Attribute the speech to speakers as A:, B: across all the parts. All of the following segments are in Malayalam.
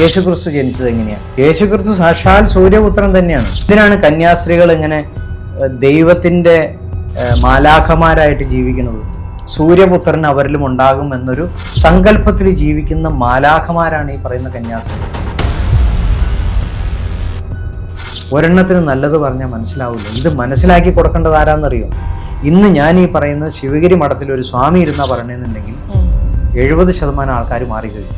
A: യേശുക്രിസ്തു ജനിച്ചത് എങ്ങനെയാണ് യേശുക്രിസ്തു സാക്ഷാൽ സൂര്യപുത്രൻ തന്നെയാണ്. ഇതിനാണ് കന്യാസ്ത്രീകൾ ഇങ്ങനെ ദൈവത്തിന്റെ ദൈവത്തിന്റെ മാലാഖമാരായിട്ട് ജീവിക്കുന്നത്? സൂര്യപുത്രൻ അവരിലും ഉണ്ടാകും എന്നൊരു സങ്കല്പത്തിൽ ജീവിക്കുന്ന മാലാഖമാരാണ് ഈ പറയുന്ന കന്യാസ്ത്രീ ഒരെണ്ണത്തിന് നല്ലത് പറഞ്ഞാൽ മനസ്സിലാവില്ല. ഇത് മനസ്സിലാക്കി കൊടുക്കേണ്ടത് ആരാന്നറിയോ? ഇന്ന് ഞാൻ ഈ പറയുന്ന ശിവഗിരി മഠത്തിൽ ഒരു സ്വാമി ഇരുന്നാ പറയണെന്നുണ്ടെങ്കിൽ എഴുപത് ശതമാനം ആൾക്കാർ മാറിക്കഴിഞ്ഞു.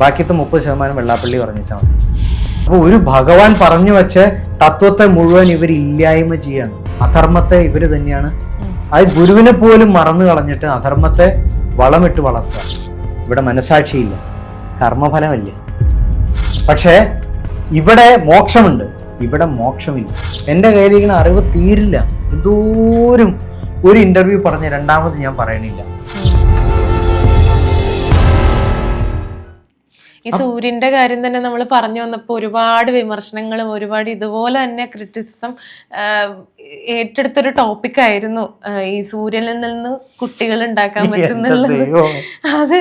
A: ബാക്കിയത്തെ മുപ്പത് ശതമാനം വെള്ളാപ്പള്ളി പറഞ്ഞാൽ മതി. അപ്പോൾ ഒരു ഭഗവാൻ പറഞ്ഞു വെച്ച തത്വത്തെ മുഴുവൻ ഇവർ ഇല്ലായ്മ ചെയ്യാണ്. അധർമ്മത്തെ ഇവർ തന്നെയാണ്. അത് ഗുരുവിനെ പോലും മറന്നു കളഞ്ഞിട്ട് അധർമ്മത്തെ വളമിട്ട് വളർത്തുക. ഇവിടെ മനസാക്ഷിയില്ല കർമ്മഫലമല്ല. പക്ഷേ ഇവിടെ മോക്ഷമുണ്ട്. ഇവിടെ മോക്ഷമില്ല. എന്റെ കയ്യിലിരിക്കുന്ന അറിവ് തീരില്ല. എന്തോരും ഒരു ഇന്റർവ്യൂ പറഞ്ഞ രണ്ടാമത് ഞാൻ പറയണില്ല.
B: ഈ സൂര്യന്റെ കാര്യം തന്നെ നമ്മൾ പറഞ്ഞു വന്നപ്പോൾ ഒരുപാട് വിമർശനങ്ങളും ഒരുപാട് ഇതുപോലെ തന്നെ ക്രിറ്റിസിസം ഏറ്റെടുത്തൊരു ടോപ്പിക് ആയിരുന്നു ഈ സൂര്യനിൽ നിന്ന് കുട്ടികൾ ഉണ്ടാക്കാൻ പറ്റുന്നുള്ളത്. അത്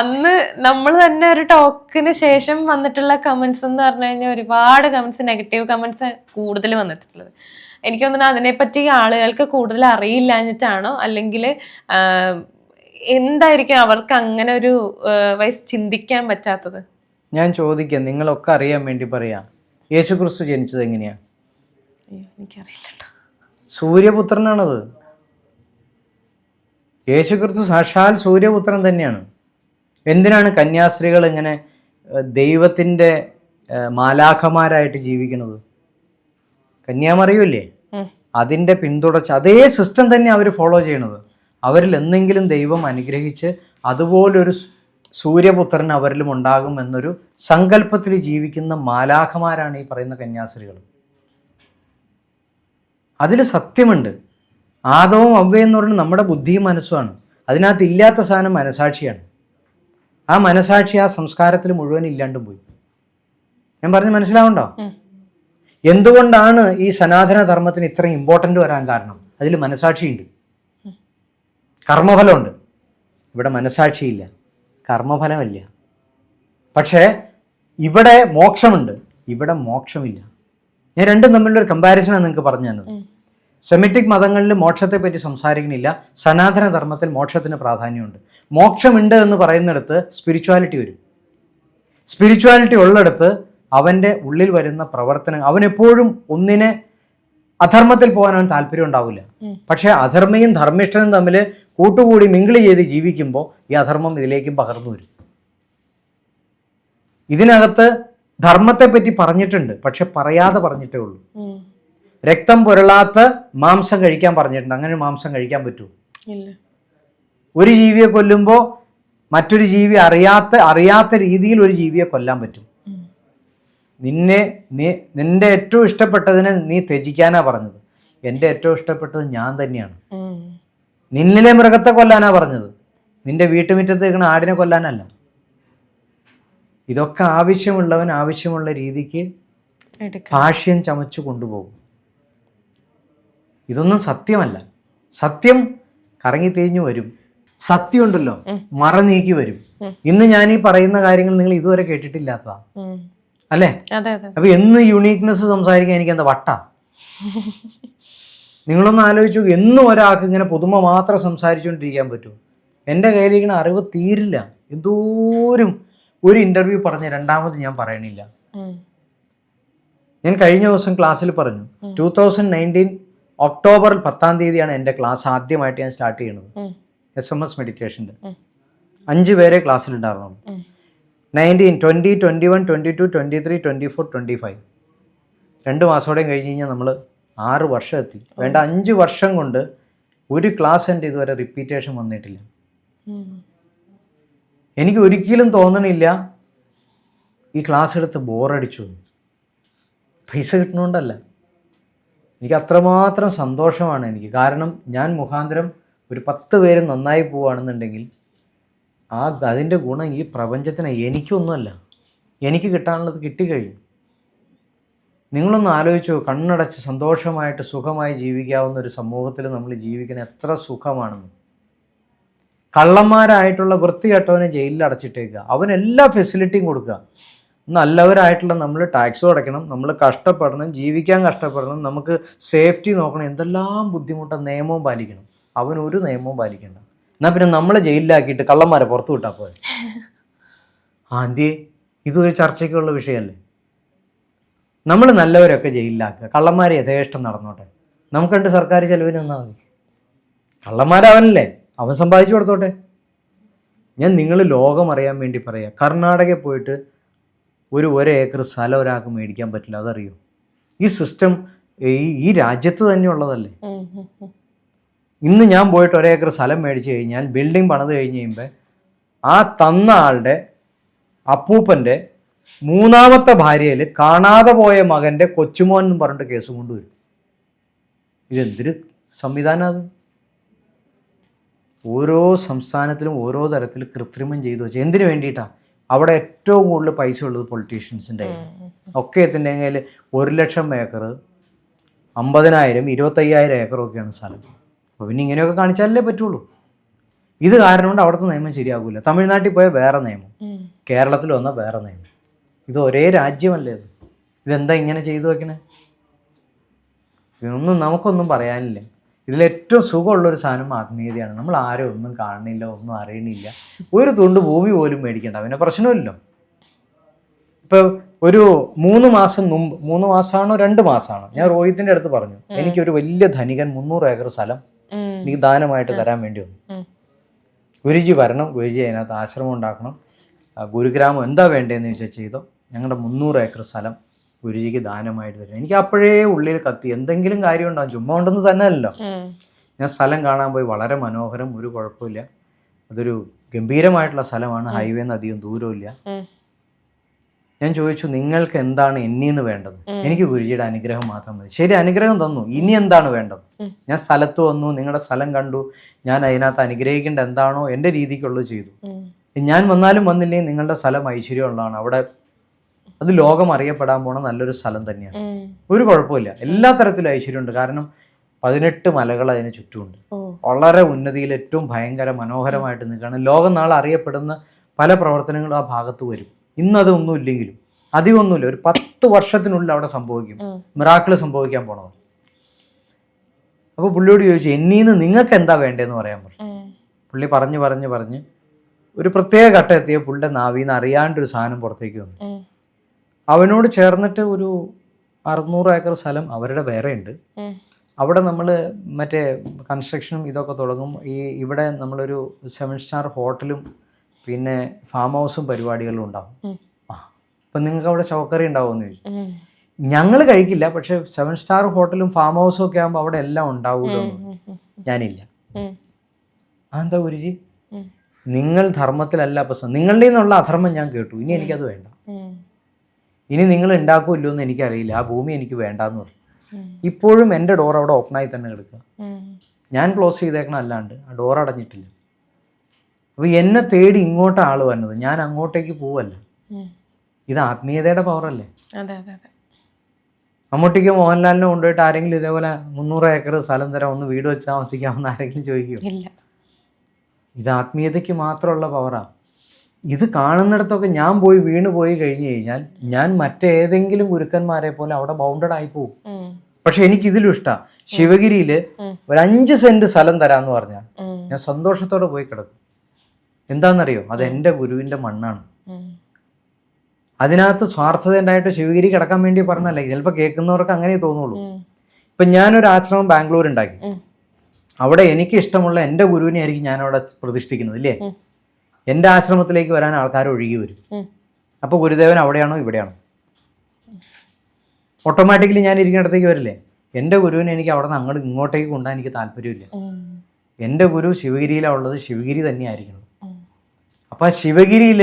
B: അന്ന് നമ്മൾ തന്നെ ഒരു ടോക്കിന് ശേഷം വന്നിട്ടുള്ള കമന്റ്സ് എന്ന് പറഞ്ഞു കഴിഞ്ഞാൽ ഒരുപാട് കമന്റ്സ് നെഗറ്റീവ് കമന്റ്സ് കൂടുതൽ വന്നിട്ടുള്ളത്. എനിക്ക് തോന്നുന്നു അതിനെപ്പറ്റി ആളുകൾക്ക് കൂടുതൽ അറിയില്ലാഞ്ഞിട്ടാണോ? അല്ലെങ്കിൽ എന്തായിരിക്കും അവർക്ക് അങ്ങനെ ഒരു വയസ്സ് ചിന്തിക്കാൻ പറ്റാത്തത്?
A: ഞാൻ ചോദിക്കാം നിങ്ങളൊക്കെ അറിയാൻ വേണ്ടി പറയാം. യേശു ക്രിസ്തു ജനിച്ചത് എങ്ങനെയാ?
B: സൂര്യപുത്രനാണത്. എനിക്കറിയില്ല
A: ക്രിസ്തു സാക്ഷാൽ സൂര്യപുത്രൻ തന്നെയാണ്. എന്തിനാണ് കന്യാസ്ത്രീകൾ ഇങ്ങനെ ദൈവത്തിന്റെ ദൈവത്തിന്റെ മാലാഖമാരായിട്ട് ജീവിക്കുന്നത്? കന്യാമറിയൂല്ലേ
B: അതിന്റെ
A: അതിന്റെ പിന്തുടർച്ച അതേ സിസ്റ്റം തന്നെ അവർ ഫോളോ ചെയ്യണത്. അവരിൽ എന്തെങ്കിലും ദൈവം അനുഗ്രഹിച്ച് അതുപോലൊരു സൂര്യപുത്രൻ അവരിലും ഉണ്ടാകും എന്നൊരു സങ്കല്പത്തിൽ ജീവിക്കുന്ന മാലാഖമാരാണ് ഈ പറയുന്ന കന്യാസ്ത്രീകൾ. അതിൽ സത്യമുണ്ട്. ആദവും അവയെന്ന് പറയുന്നത് നമ്മുടെ ബുദ്ധിയും മനസ്സുമാണ്. അതിനകത്ത് ഇല്ലാത്ത സാധനം മനസാക്ഷിയാണ്. ആ മനസാക്ഷി ആ സംസ്കാരത്തിൽ മുഴുവൻ ഇല്ലാണ്ടും പോയി. ഞാൻ പറഞ്ഞ് മനസ്സിലാവണ്ടോ എന്തുകൊണ്ടാണ് ഈ സനാതന ധർമ്മത്തിന് ഇത്രയും ഇമ്പോർട്ടന്റ് വരാൻ കാരണം? അതിൽ മനസാക്ഷിയുണ്ട്. കർമ്മഫലമുണ്ട്. ഇവിടെ മനസാക്ഷിയില്ല കർമ്മഫലമില്ല. പക്ഷേ ഇവിടെ മോക്ഷമുണ്ട്. ഇവിടെ മോക്ഷമില്ല. ഞാൻ രണ്ടും തമ്മിലുള്ള ഒരു കമ്പാരിസണാണ് നിങ്ങൾക്ക് പറഞ്ഞു തന്നത്. സെമിറ്റിക് മതങ്ങളിൽ മോക്ഷത്തെ പറ്റി സംസാരിക്കുന്നില്ല. സനാതന ധർമ്മത്തിൽ മോക്ഷത്തിന് പ്രാധാന്യമുണ്ട്. മോക്ഷമുണ്ട് എന്ന് പറയുന്നിടത്ത് സ്പിരിച്വാലിറ്റി വരും. സ്പിരിച്വാലിറ്റി ഉള്ളിടത്ത് അവന്റെ ഉള്ളിൽ വരുന്ന പ്രവർത്തനം അവനെപ്പോഴും ഒന്നിനെ അധർമ്മത്തിൽ പോകാൻ അവൻ താല്പര്യം ഉണ്ടാവില്ല. പക്ഷെ അധർമ്മയും ധർമ്മിഷ്ഠനും തമ്മിൽ കൂട്ടുകൂടി മിങ്കിൾ ചെയ്ത് ജീവിക്കുമ്പോൾ ഈ അധർമ്മം ഇതിലേക്കും പകർന്നു വരും. ഇതിനകത്ത് ധർമ്മത്തെ പറ്റി പറഞ്ഞിട്ടുണ്ട് പക്ഷെ പറയാതെ പറഞ്ഞിട്ടേ ഉള്ളൂ. രക്തം പുരളാത്ത മാംസം കഴിക്കാൻ പറഞ്ഞിട്ടുണ്ട്. അങ്ങനെ മാംസം കഴിക്കാൻ പറ്റുമോ?
B: ഇല്ല.
A: ഒരു ജീവിയെ കൊല്ലുമ്പോൾ മറ്റൊരു ജീവി അറിയാത്ത അറിയാത്ത രീതിയിൽ ഒരു ജീവിയെ കൊല്ലാൻ പറ്റും. നിന്നെ നീ നിന്റെ ഏറ്റവും ഇഷ്ടപ്പെട്ടതിനെ നീ ത്യജിക്കാനാ പറഞ്ഞത്. എന്റെ ഏറ്റവും ഇഷ്ടപ്പെട്ടത് ഞാൻ തന്നെയാണ്. നിന്നിലെ മൃഗത്തെ കൊല്ലാനാ പറഞ്ഞത്. നിന്റെ വീട്ടുമുറ്റത്ത് നിൽക്കുന്ന ആടിനെ കൊല്ലാനല്ല. ഇതൊക്കെ ആവശ്യമുള്ളവൻ ആവശ്യമുള്ള രീതിക്ക് ഭാഷ്യം ചമച്ചു കൊണ്ടുപോകും. ഇതൊന്നും സത്യമല്ല. സത്യം കറങ്ങി തിരിഞ്ഞു വരും. സത്യമുണ്ടല്ലോ. മറ നീക്കി വരും. ഇന്ന് ഞാൻ ഈ പറയുന്ന കാര്യങ്ങൾ നിങ്ങൾ ഇതുവരെ കേട്ടിട്ടില്ലാത്തതാ.
B: ഉം.
A: അല്ലേ? അപ്പൊ എന്ന് യുണീക്നെസ് സംസാരിക്കാൻ എനിക്ക് എന്താ വട്ട? നിങ്ങളൊന്ന് ആലോചിച്ചു എന്നും ഒരാൾക്ക് ഇങ്ങനെ പുതുമ മാത്രം സംസാരിച്ചുകൊണ്ടിരിക്കാൻ പറ്റുമോ? എന്റെ കയ്യിലിരിക്കുന്ന അറിവ് തീരില്ല. എന്തോരും ഒരു ഇന്റർവ്യൂ പറഞ്ഞ രണ്ടാമത് ഞാൻ പറയണില്ല. ഞാൻ കഴിഞ്ഞ ദിവസം ക്ലാസ്സിൽ പറഞ്ഞു ടൂ തൗസൻഡ് നയന്റീൻ ഒക്ടോബർ പത്താം തീയതിയാണ് എന്റെ ക്ലാസ് ആദ്യമായിട്ട് ഞാൻ സ്റ്റാർട്ട് ചെയ്യുന്നത്. എസ് എം എസ്
B: മെഡിറ്റേഷന്റെ.
A: അഞ്ച് പേരെ ക്ലാസ്സിൽ
B: ഉം.
A: Nineteen twenty twenty one twenty two twenty three twenty four twenty five. രണ്ട് മാസത്തോടെയും കഴിഞ്ഞ് കഴിഞ്ഞാൽ നമ്മൾ ആറ് വർഷം എത്തി. വേണ്ട അഞ്ച് വർഷം കൊണ്ട് ഒരു ക്ലാസ് എന്റെ ഇതുവരെ റിപ്പീറ്റേഷൻ വന്നിട്ടില്ല. എനിക്ക് ഒരിക്കലും തോന്നണില്ല ഈ ക്ലാസ് എടുത്ത് ബോറടിച്ചു പൈസ കിട്ടണോണ്ടല്ല എനിക്ക് അത്രമാത്രം സന്തോഷമാണ് എനിക്ക്. കാരണം ഞാൻ മുഖാന്തരം ഒരു പത്ത് പേര് നന്നായി പോവുകയാണെന്നുണ്ടെങ്കിൽ ആ അതിന്റെ ഗുണം ഈ പ്രപഞ്ചത്തിന് എനിക്കൊന്നുമല്ല. എനിക്ക് കിട്ടാനുള്ളത് കിട്ടിക്കഴിഞ്ഞു. നിങ്ങളൊന്ന് ആലോചിച്ചു കണ്ണടച്ച് സന്തോഷമായിട്ട് സുഖമായി ജീവിക്കാവുന്ന ഒരു സമൂഹത്തിൽ നമ്മൾ ജീവിക്കണ എത്ര സുഖമാണെന്ന്. കള്ളന്മാരായിട്ടുള്ള വൃത്തികെട്ടവനെ ജയിലിൽ അടച്ചിട്ടേക്കുക. അവന് എല്ലാ ഫെസിലിറ്റിയും കൊടുക്കുക. നല്ലവരായിട്ടുള്ള നമ്മൾ ടാക്സും അടയ്ക്കണം നമ്മൾ കഷ്ടപ്പെടണം ജീവിക്കാൻ കഷ്ടപ്പെടണം നമുക്ക് സേഫ്റ്റി നോക്കണം എന്തെല്ലാം ബുദ്ധിമുട്ടും നിയമവും പാലിക്കണം. അവൻ ഒരു നിയമവും പാലിക്കണ്ട. എന്നാൽ പിന്നെ നമ്മളെ ജയിലിലാക്കിയിട്ട് കള്ളന്മാരെ പുറത്തു വിട്ടാ പോരെ? ആന്തിയെ ഇതൊരു ചർച്ചയ്ക്കുള്ള വിഷയമല്ലേ? നമ്മൾ നല്ലവരൊക്കെ ജയിലിലാക്കുക. കള്ളന്മാരെ യഥേഷ്ടം നടന്നോട്ടെ. നമുക്ക് രണ്ട് സർക്കാർ ചെലവിന് തന്നാൽ മതി. കള്ളന്മാരവനല്ലേ? അവൻ സമ്പാദിച്ചു കൊടുത്തോട്ടെ. ഞാൻ നിങ്ങൾ ലോകം അറിയാൻ വേണ്ടി പറയാം. കർണാടകയിൽ പോയിട്ട് ഒരു ഒരു ഏക്കർ സ്ഥലം ഒരാൾക്ക് മേടിക്കാൻ പറ്റില്ല. അതറിയോ? ഈ സിസ്റ്റം ഈ ഈ രാജ്യത്ത് തന്നെ ഉള്ളതല്ലേ. ഇന്ന് ഞാൻ പോയിട്ട് ഒരേ ഏക്കർ സ്ഥലം മേടിച്ചു കഴിഞ്ഞാൽ ബിൽഡിംഗ് പണിത് കഴിഞ്ഞ് കഴിയുമ്പോൾ ആ തന്ന ആളുടെ അപ്പൂപ്പന്റെ മൂന്നാമത്തെ ഭാര്യയിൽ കാണാതെ പോയ മകന്റെ കൊച്ചുമോൻ എന്ന് പറഞ്ഞിട്ട് കേസ് കൊണ്ടുവരും ഇതെന്തൊരു സംവിധാനം അത്? ഓരോ സംസ്ഥാനത്തിലും ഓരോ തരത്തിൽ കൃത്രിമം ചെയ്തു വെച്ചാൽ എന്തിനു വേണ്ടിയിട്ടാണ് അവിടെ ഏറ്റവും കൂടുതൽ പൈസ ഉള്ളത് പൊളിറ്റീഷ്യൻസിന്റെ ഒക്കെ എത്തിന്റെ ഒരു ലക്ഷം ഏക്കർ അമ്പതിനായിരം ഇരുപത്തയ്യായിരം ഏക്കറൊക്കെയാണ് സ്ഥലം. അപ്പോൾ പിന്നെ ഇങ്ങനെയൊക്കെ കാണിച്ചാലേ പറ്റുള്ളൂ. ഇത് കാരണം കൊണ്ട് അവിടുത്തെ നിയമം ശരിയാകില്ല തമിഴ്നാട്ടിൽ പോയാൽ വേറെ നിയമം. കേരളത്തിൽ വന്ന വേറെ നിയമം. ഇത് ഒരേ രാജ്യമല്ലേ ഇത്? ഇതെന്താ ഇങ്ങനെ ചെയ്തു വെക്കണേ? ഇതൊന്നും നമുക്കൊന്നും പറയാനില്ല. ഇതിലേറ്റവും സുഖമുള്ളൊരു സാധനം ആത്മീയതയാണ്. നമ്മൾ ആരും ഒന്നും കാണുന്നില്ല ഒന്നും അറിയണില്ല. ഒരു തുണ്ട് ഭൂമി പോലും മേടിക്കണ്ട. പിന്നെ പ്രശ്നമില്ലല്ലോ. ഇപ്പൊ ഒരു മൂന്ന് മാസം മുമ്പ് മൂന്ന് മാസമാണോ രണ്ട് മാസമാണോ ഞാൻ രോഹിത്തിന്റെ അടുത്ത് പറഞ്ഞു. എനിക്കൊരു വലിയ ധനികൻ മുന്നൂറ് ഏക്കർ സ്ഥലം. എനിക്ക് ദാനമായിട്ട് തരാൻ വേണ്ടി വന്നു. ഗുരുജി വരണം ഗുരുജി അതിനകത്ത് ആശ്രമം ഉണ്ടാക്കണം. ഗുരുഗ്രാമം എന്താ വേണ്ടതെന്ന് ചോദിച്ചാൽ ചെയ്തോ? ഞങ്ങളുടെ മുന്നൂറ് ഏക്കർ സ്ഥലം ഗുരുജിക്ക് ദാനമായിട്ട് തരും. എനിക്ക് അപ്പോഴേ ഉള്ളിൽ കത്തി. എന്തെങ്കിലും കാര്യം ഉണ്ടാകും ചുമ്മാ ഉണ്ടെന്ന് തന്നെ അല്ലല്ലോ ഞാൻ സ്ഥലം കാണാൻ പോയി. വളരെ മനോഹരം ഒരു കുഴപ്പമില്ല. അതൊരു ഗംഭീരമായിട്ടുള്ള സ്ഥലമാണ്. ഹൈവേ നിന്ന് അധികം ദൂരമില്ല. ഞാൻ ചോദിച്ചു നിങ്ങൾക്ക് എന്താണ് എന്നീന്ന് വേണ്ടത്? എനിക്ക് ഗുരുജിയുടെ അനുഗ്രഹം മാത്രം മതി. ശരി അനുഗ്രഹം തന്നു. ഇനി എന്താണ് വേണ്ടത്? ഞാൻ സ്ഥലത്ത് വന്നു നിങ്ങളുടെ സ്ഥലം കണ്ടു. ഞാൻ അതിനകത്ത് അനുഗ്രഹിക്കേണ്ട എന്താണോ എന്റെ രീതിക്കുള്ളത് ചെയ്തു. ഞാൻ വന്നാലും വന്നില്ലേ നിങ്ങളുടെ സ്ഥലം ഐശ്വര്യമുള്ളതാണ്. അവിടെ അത് ലോകം അറിയപ്പെടാൻ പോണ നല്ലൊരു സ്ഥലം തന്നെയാണ്. ഒരു കുഴപ്പമില്ല. എല്ലാ തരത്തിലും ഐശ്വര്യമുണ്ട്. കാരണം പതിനെട്ട് മലകൾ അതിന് ചുറ്റുമുണ്ട്. വളരെ ഉന്നതിയിൽ ഏറ്റവും ഭയങ്കര മനോഹരമായിട്ട് നിൽക്കുകയാണ്. ലോകം നാളെ അറിയപ്പെടുന്ന പല പ്രവർത്തനങ്ങളും ആ ഭാഗത്ത് വരും. ഇന്നത് ഒന്നും ഇല്ലെങ്കിലും. അധികമൊന്നുമില്ല. ഒരു പത്ത് വർഷത്തിനുള്ളിൽ അവിടെ സംഭവിക്കും. മിറാക്കിൾ സംഭവിക്കാൻ പോണത്. അപ്പോൾ പുള്ളിയോട് ചോദിച്ചു എന്നീന്ന് നിങ്ങൾക്ക് എന്താ വേണ്ടതെന്ന് പറയാൻ പറഞ്ഞു. പുള്ളി പറഞ്ഞു പറഞ്ഞു പറഞ്ഞ്. ഒരു പ്രത്യേക ഘട്ടം എത്തിയ പുള്ളിയുടെ നാവിന്ന് അറിയാണ്ടൊരു സാധനം പുറത്തേക്ക് വന്നു. അവനോട് ചേർന്നിട്ട് ഒരു അറുന്നൂറ് ഏക്കർ സ്ഥലം അവരുടെ വേറെ ഉണ്ട്. അവിടെ നമ്മൾ മറ്റേ കൺസ്ട്രക്ഷനും ഇതൊക്കെ തുടങ്ങും. ഈ ഇവിടെ നമ്മളൊരു സെവൻ സ്റ്റാർ ഹോട്ടലും പിന്നെ ഫാം ഹൗസും പരിപാടികളും ഉണ്ടാവും. ആ അപ്പം നിങ്ങൾക്ക് അവിടെ ശവക്കറി ഉണ്ടാവുമെന്ന് ചോദിച്ചു. ഞങ്ങൾ കഴിക്കില്ല പക്ഷെ സെവൻ സ്റ്റാർ ഹോട്ടലും ഫാം ഹൗസും ഒക്കെ ആകുമ്പോൾ അവിടെ എല്ലാം ഉണ്ടാവുമല്ലോ. ഞാനില്ല. എന്താ ഗുരുജി? നിങ്ങൾ ധർമ്മത്തിലല്ല അപ്പം നിങ്ങളുടെ നിന്നുള്ള അധർമ്മം ഞാൻ കേട്ടു. ഇനി എനിക്കത് വേണ്ട. ഇനി നിങ്ങൾ ഉണ്ടാക്കുമല്ലോ എന്ന് എനിക്കറിയില്ല. ആ ഭൂമി എനിക്ക് വേണ്ടാന്ന് പറഞ്ഞു. ഇപ്പോഴും എന്റെ ഡോർ അവിടെ ഓപ്പണായി തന്നെ കിടക്കുക. ഞാൻ ക്ലോസ് ചെയ്തേക്കണം അല്ലാണ്ട് ആ ഡോർ അടഞ്ഞിട്ടില്ല. അപ്പോൾ എന്നെ തേടി ഇങ്ങോട്ട് ആൾ വന്നത്. ഞാൻ അങ്ങോട്ടേക്ക് പോവല്ല? ഇത് ആത്മീയതയുടെ പവറല്ലേ മമ്മൂട്ടിക്ക് മോഹൻലാലിനെ കൊണ്ടുപോയിട്ട് ആരെങ്കിലും ഇതേപോലെ മുന്നൂറ് ഏക്കർ സ്ഥലം തരാം ഒന്ന് വീട് വെച്ച് താമസിക്കാമെന്ന് ആരെങ്കിലും ചോദിക്കും
B: ഇല്ല.
A: ഇത് ആത്മീയതയ്ക്ക് മാത്രമുള്ള പവറാ ഇത് കാണുന്നിടത്തൊക്കെ ഞാൻ പോയി വീണ് പോയി കഴിഞ്ഞു കഴിഞ്ഞാൽ ഞാൻ മറ്റേതെങ്കിലും ഗുരുക്കന്മാരെ പോലെ അവിടെ ബൗണ്ടഡ് ആയി പോകും പക്ഷെ എനിക്ക് ഇതിലും ഇഷ്ടമാണ് ശിവഗിരിയിൽ. ഒരു അഞ്ച് സെന്റ് സ്ഥലം തരാന്ന് പറഞ്ഞാൽ ഞാൻ സന്തോഷത്തോടെ പോയി കിടക്കും. എന്താണെന്നറിയോ? അത് എന്റെ ഗുരുവിന്റെ മണ്ണാണ്. അതിനകത്ത് സ്വാർത്ഥത ഉണ്ടായിട്ട് ശിവഗിരി കിടക്കാൻ വേണ്ടി പറഞ്ഞല്ലേ ചിലപ്പോൾ കേൾക്കുന്നവർക്ക് അങ്ങനെ തോന്നുള്ളൂ. ഇപ്പം ഞാനൊരു ആശ്രമം ബാംഗ്ലൂർ ഉണ്ടാക്കി അവിടെ എനിക്ക് ഇഷ്ടമുള്ള എന്റെ ഗുരുവിനെ ആയിരിക്കും ഞാൻ അവിടെ പ്രതിഷ്ഠിക്കുന്നത് ഇല്ലേ. എന്റെ ആശ്രമത്തിലേക്ക് വരാൻ ആൾക്കാർ ഒഴുകി വരും. അപ്പോൾ ഗുരുദേവൻ അവിടെയാണോ? ഇവിടെയാണോ? ഓട്ടോമാറ്റിക്കലി ഞാൻ ഇരിക്കുന്നിടത്തേക്ക് വരില്ലേ? എന്റെ ഗുരുവിനെ എനിക്ക് അവിടെ നിന്ന് അങ്ങോട്ട് ഇങ്ങോട്ടേക്ക് കൊണ്ടാൻ എനിക്ക് താല്പര്യമില്ല. എന്റെ ഗുരു ശിവഗിരിയിലാണ് ഉള്ളത് ശിവഗിരി തന്നെയായിരിക്കണം.
B: ഉം.
A: ശിവഗിരിയിൽ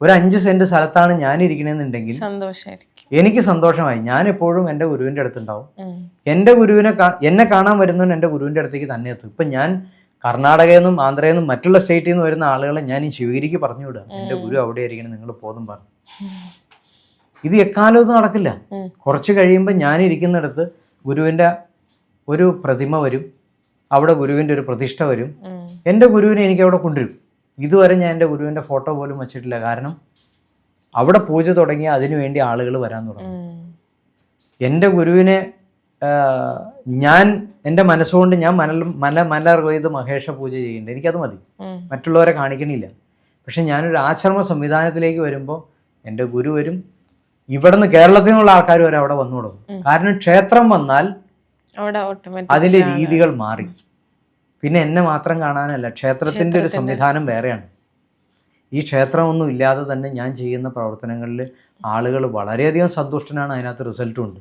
A: ഒരു അഞ്ച് സെന്റ് സ്ഥലത്താണ് ഞാൻ ഇരിക്കണെന്നുണ്ടെങ്കിൽ
B: സന്തോഷമായിരിക്കും
A: എനിക്ക് സന്തോഷമായി. ഞാൻ എപ്പോഴും എന്റെ ഗുരുവിന്റെ അടുത്തുണ്ടാവും.
B: എന്റെ
A: എന്റെ ഗുരുവിനെ എന്നെ കാണാൻ വരുന്നവൻ എന്റെ ഗുരുവിന്റെ അടുത്തേക്ക് തന്നെ എത്തും. ഇപ്പം ഞാൻ കർണാടകയിൽ നിന്നും ആന്ധ്രയിൽ നിന്നും മറ്റുള്ള സ്റ്റേറ്റിൽ നിന്ന് വരുന്ന ആളുകളെ ഞാൻ ഈ ശിവഗിരിക്ക് പറഞ്ഞു വിടുക. എന്റെ ഗുരു അവിടെ ആയിരിക്കണം നിങ്ങൾ പോതും പറഞ്ഞു. ഇത് എക്കാലം ഒന്നും നടക്കില്ല. കുറച്ച് കഴിയുമ്പോൾ ഞാൻ ഇരിക്കുന്നിടത്ത് ഗുരുവിന്റെ ഒരു പ്രതിമ വരും. അവിടെ ഗുരുവിന്റെ ഒരു പ്രതിഷ്ഠ വരും.
B: എന്റെ
A: എന്റെ ഗുരുവിനെ എനിക്ക് അവിടെ കൊണ്ടുവരും. ഇതുവരെ ഞാൻ എന്റെ ഗുരുവിന്റെ ഫോട്ടോ പോലും വെച്ചിട്ടില്ല. കാരണം അവിടെ പൂജ തുടങ്ങി അതിനുവേണ്ടി ആളുകൾ വരാൻ തുടങ്ങി. എന്റെ ഗുരുവിനെ ഞാൻ എന്റെ മനസ്സുകൊണ്ട് ഞാൻ മനൽ മല മലർ കൊയ്ത് മഹേഷ പൂജ ചെയ്യുന്നുണ്ട്. എനിക്കത് മതി. മറ്റുള്ളവരെ കാണിക്കണില്ല. പക്ഷെ ഞാനൊരു ആശ്രമ സംവിധാനത്തിലേക്ക് വരുമ്പോൾ എന്റെ ഗുരു വരും. ഇവിടുന്ന് കേരളത്തിൽ നിന്നുള്ള ആൾക്കാർ വരെ അവിടെ വന്നു തുടങ്ങും. കാരണം ക്ഷേത്രം വന്നാൽ അതിലെ രീതികൾ മാറി. പിന്നെ എന്നെ മാത്രം കാണാനല്ല ക്ഷേത്രത്തിന്റെ ഒരു സംവിധാനം വേറെയാണ്. ഈ ക്ഷേത്രമൊന്നും ഇല്ലാതെ തന്നെ ഞാൻ ചെയ്യുന്ന പ്രവർത്തനങ്ങളിൽ ആളുകൾ വളരെയധികം സന്തുഷ്ടനാണ് അതിനകത്ത് റിസൾട്ടും ഉണ്ട്.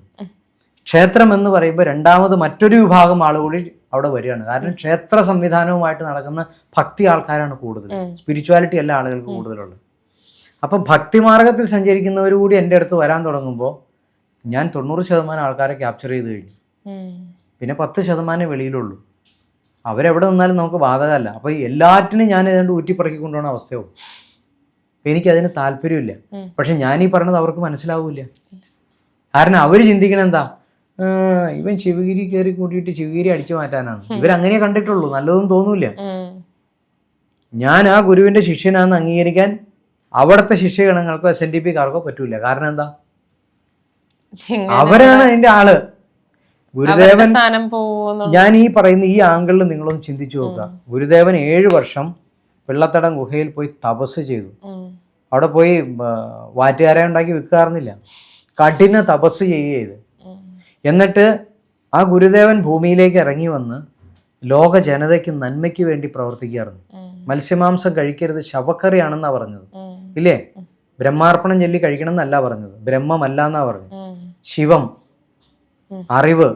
A: ക്ഷേത്രം എന്ന് പറയുമ്പോൾ രണ്ടാമത് മറ്റൊരു വിഭാഗം ആളുകൂടി അവിടെ വരികയാണ്. കാരണം ക്ഷേത്ര സംവിധാനവുമായിട്ട് നടക്കുന്ന ഭക്തി ആൾക്കാരാണ് കൂടുതൽ. സ്പിരിച്വാലിറ്റി അല്ല ആളുകൾക്ക് കൂടുതലുള്ളത്. അപ്പം ഭക്തി മാർഗത്തിൽ സഞ്ചരിക്കുന്നവർ കൂടി എന്റെ അടുത്ത് വരാൻ തുടങ്ങുമ്പോൾ ഞാൻ തൊണ്ണൂറ് ശതമാനം ആൾക്കാരെ ക്യാപ്ചർ ചെയ്ത് കഴിഞ്ഞു. പിന്നെ പത്ത് ശതമാനം വെളിയിലുള്ളൂ. അവരെവിടെ നിന്നാലും നമുക്ക് ബാധകമല്ല. അപ്പോൾ എല്ലാറ്റിനും ഞാൻ ഏതാണ്ട് ഊറ്റിപ്പറക്കി കൊണ്ടുപോകുന്ന അവസ്ഥയാവും എനിക്ക് എനിക്കതിന് താല്പര്യമില്ല. പക്ഷെ ഞാൻ ഈ പറഞ്ഞത് അവർക്ക് മനസ്സിലാവില്ല. കാരണം അവർ ചിന്തിക്കണ എന്താ? "ആ, ഇവൻ ശിവഗിരി കയറി കൂട്ടിയിട്ട് ശിവഗിരി അടിച്ചു മാറ്റാനാണ്. ഇവരങ്ങനെ കണ്ടിട്ടുള്ളൂ. നല്ലതൊന്നും തോന്നൂല ഞാൻ ആ ഗുരുവിന്റെ ശിഷ്യനാണെന്ന് അംഗീകരിക്കാൻ അവിടുത്തെ ശിഷ്യഗണങ്ങൾക്കോ എസ് എൻ ഡി പിക്കാർക്കോ പറ്റൂല. കാരണം എന്താ? അവരാണ് അതിന്റെ ആൾ. ഗുരുദേവൻ ഞാൻ ഈ പറയുന്ന ഈ ആംഗിളിൽ നിങ്ങളൊന്ന് ചിന്തിച്ചു നോക്കുക. ഗുരുദേവൻ ഏഴ് വർഷം വെള്ളത്തടം ഗുഹയിൽ പോയി തപസ് ചെയ്തു. അവിടെ പോയി വാറ്റുകാരെ ഉണ്ടാക്കി വിൽക്കാറുന്നില്ല. കഠിന തപസ് ചെയ്യുക ചെയ്ത് എന്നിട്ട് ആ ഗുരുദേവൻ ഭൂമിയിലേക്ക് ഇറങ്ങി വന്ന് ലോക ജനതയ്ക്ക് നന്മയ്ക്ക് വേണ്ടി പ്രവർത്തിക്കാറുണ്ട്. മത്സ്യമാംസം കഴിക്കരുത് ശവക്കറിയാണെന്നാ പറഞ്ഞത്. ഇല്ലേ? ബ്രഹ്മാർപ്പണം ചൊല്ലി കഴിക്കണം എന്നല്ല പറഞ്ഞത്. ബ്രഹ്മമല്ല എന്നാ പറഞ്ഞത് ശിവം അറിവ്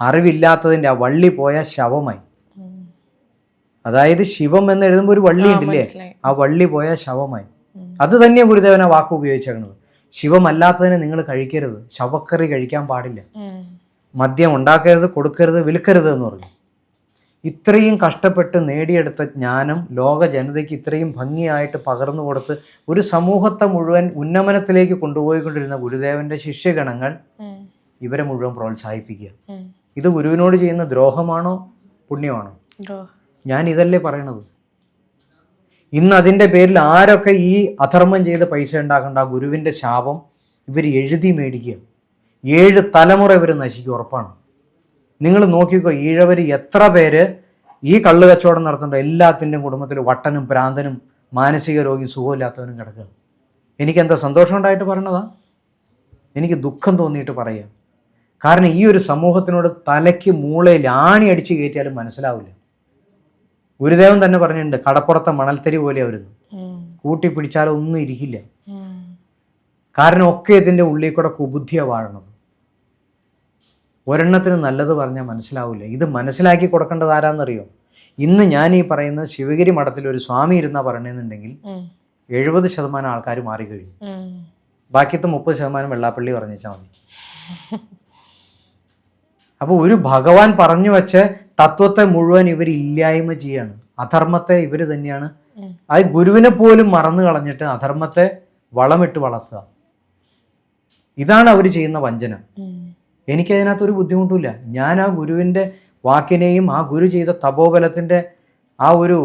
A: അറിവില്ലാത്തതിന്റെ ആ വള്ളി പോയ ശവമായി. അതായത് ശിവം എന്ന് എഴുതുമ്പോൾ ഒരു വള്ളി ഉണ്ടല്ലേ. ആ വള്ളി പോയ ശവമായി. അത് തന്നെയാണ് ഗുരുദേവൻ ആ വാക്ക് ഉപയോഗിച്ചേക്കുന്നത് ശിവമല്ലാത്തതിനെ നിങ്ങൾ കഴിക്കരുത്. ശവക്കറി കഴിക്കാൻ പാടില്ല. മദ്യം ഉണ്ടാക്കരുത് കൊടുക്കരുത് വിൽക്കരുത് എന്ന് പറഞ്ഞു. ഇത്രയും കഷ്ടപ്പെട്ട് നേടിയെടുത്ത ജ്ഞാനം ലോക ജനതയ്ക്ക് ഇത്രയും ഭംഗിയായിട്ട് പകർന്നു കൊടുത്ത് ഒരു സമൂഹത്തെ മുഴുവൻ ഉന്നമനത്തിലേക്ക് കൊണ്ടുപോയിക്കൊണ്ടിരുന്ന ഗുരുദേവന്റെ ശിഷ്യഗണങ്ങൾ ഇവരെ മുഴുവൻ പ്രോത്സാഹിപ്പിക്കുക. ഇത് ഗുരുവിനോട് ചെയ്യുന്ന ദ്രോഹമാണോ പുണ്യമാണോ? ഞാൻ ഇതല്ലേ പറയണത്? ഇന്ന് അതിന്റെ പേരിൽ ആരൊക്കെ ഈ അധർമ്മം ചെയ്ത് പൈസ ഉണ്ടാക്കേണ്ട ആ ഗുരുവിന്റെ ശാപം ഇവർ എഴുതി മേടിക്കുക. ഏഴ് തലമുറ ഇവർ നശിക്കും ഉറപ്പാണ്. നിങ്ങൾ നോക്കിക്കോ ഈഴവർ എത്ര പേര് ഈ കള്ളു കച്ചവടം നടത്തേണ്ട എല്ലാത്തിന്റെയും കുടുംബത്തിൽ വട്ടനും പ്രാന്തനും മാനസിക രോഗി സുഖമില്ലാത്തവനും കിടക്കുക. എനിക്കെന്താ സന്തോഷം ഉണ്ടായിട്ട് പറയണതാ? എനിക്ക് ദുഃഖം തോന്നിയിട്ട് പറയാം കാരണം ഈ ഒരു സമൂഹത്തിനോട് തലയ്ക്ക് മൂളയിൽ ആണി അടിച്ച് കയറ്റിയാലും മനസ്സിലാവില്ല. ഗുരുദേവൻ തന്നെ പറഞ്ഞിട്ടുണ്ട് കടപ്പുറത്തെ മണൽത്തരി പോലെ അവരുന്നു കൂട്ടിപ്പിടിച്ചാലും ഒന്നും ഇരിക്കില്ല. കാരണം ഒക്കെ ഇതിന്റെ ഉള്ളിൽ കൂടെ കുബുദ്ധിയാണ് വാഴണത്. ഒരെണ്ണത്തിന് നല്ലത് പറഞ്ഞാൽ മനസ്സിലാവില്ല. ഇത് മനസ്സിലാക്കി കൊടുക്കേണ്ടത് ആരാന്നറിയോ? ഇന്ന് ഞാൻ ഈ പറയുന്ന ശിവഗിരി മഠത്തിൽ ഒരു സ്വാമി ഇരുന്നാ പറയണെന്നുണ്ടെങ്കിൽ എഴുപത് ശതമാനം ആൾക്കാർ മാറിക്കഴിഞ്ഞു. ബാക്കിയത്തെ മുപ്പത് ശതമാനം വെള്ളാപ്പള്ളി പറഞ്ഞാൽ മതി. അപ്പോൾ ഒരു ഭഗവാൻ പറഞ്ഞു വെച്ച തത്വത്തെ മുഴുവൻ ഇവർ ഇല്ലായ്മ ചെയ്യാണ്. അധർമ്മത്തെ ഇവർ തന്നെയാണ്. അത് ഗുരുവിനെ പോലും മറന്നു കളഞ്ഞിട്ട് അധർമ്മത്തെ വളമിട്ട് വളർത്തുക. ഇതാണ് അവർ ചെയ്യുന്ന വഞ്ചന. എനിക്ക് എനിക്കതിനകത്ത് ഒരു ബുദ്ധിമുട്ടില്ല ഞാൻ ആ ഗുരുവിന്റെ വാക്കിനെയും ആ ഗുരു ചെയ്ത തപോബലത്തിന്റെ ആ ഒരു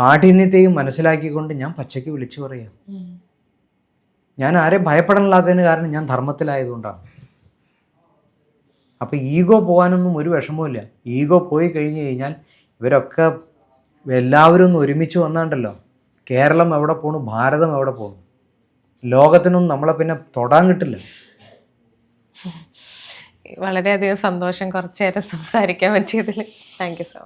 A: കാഠിന്യത്തെയും മനസ്സിലാക്കിക്കൊണ്ട് ഞാൻ പച്ചയ്ക്ക് വിളിച്ചു പറയാം. ഞാൻ ആരെ ഭയപ്പെടാനില്ലാത്തതിന് കാരണം ഞാൻ ധർമ്മത്തിലായതുകൊണ്ടാണ്. അപ്പം ഈഗോ പോകാനൊന്നും ഒരു വിഷമവുമില്ല ഈഗോ പോയി കഴിഞ്ഞു കഴിഞ്ഞാൽ ഇവരൊക്കെ എല്ലാവരും ഒന്ന് ഒരുമിച്ച് വന്നാണ്ടല്ലോ. കേരളം എവിടെ പോണു? ഭാരതം എവിടെ പോണു? ലോകത്തിനൊന്നും നമ്മളെ പിന്നെ തൊടാൻ കിട്ടില്ല.
B: വളരെയധികം സന്തോഷം കുറച്ചു നേരം സംസാരിക്കാൻ പറ്റിയതിൽ താങ്ക് യു സോ മച്ച്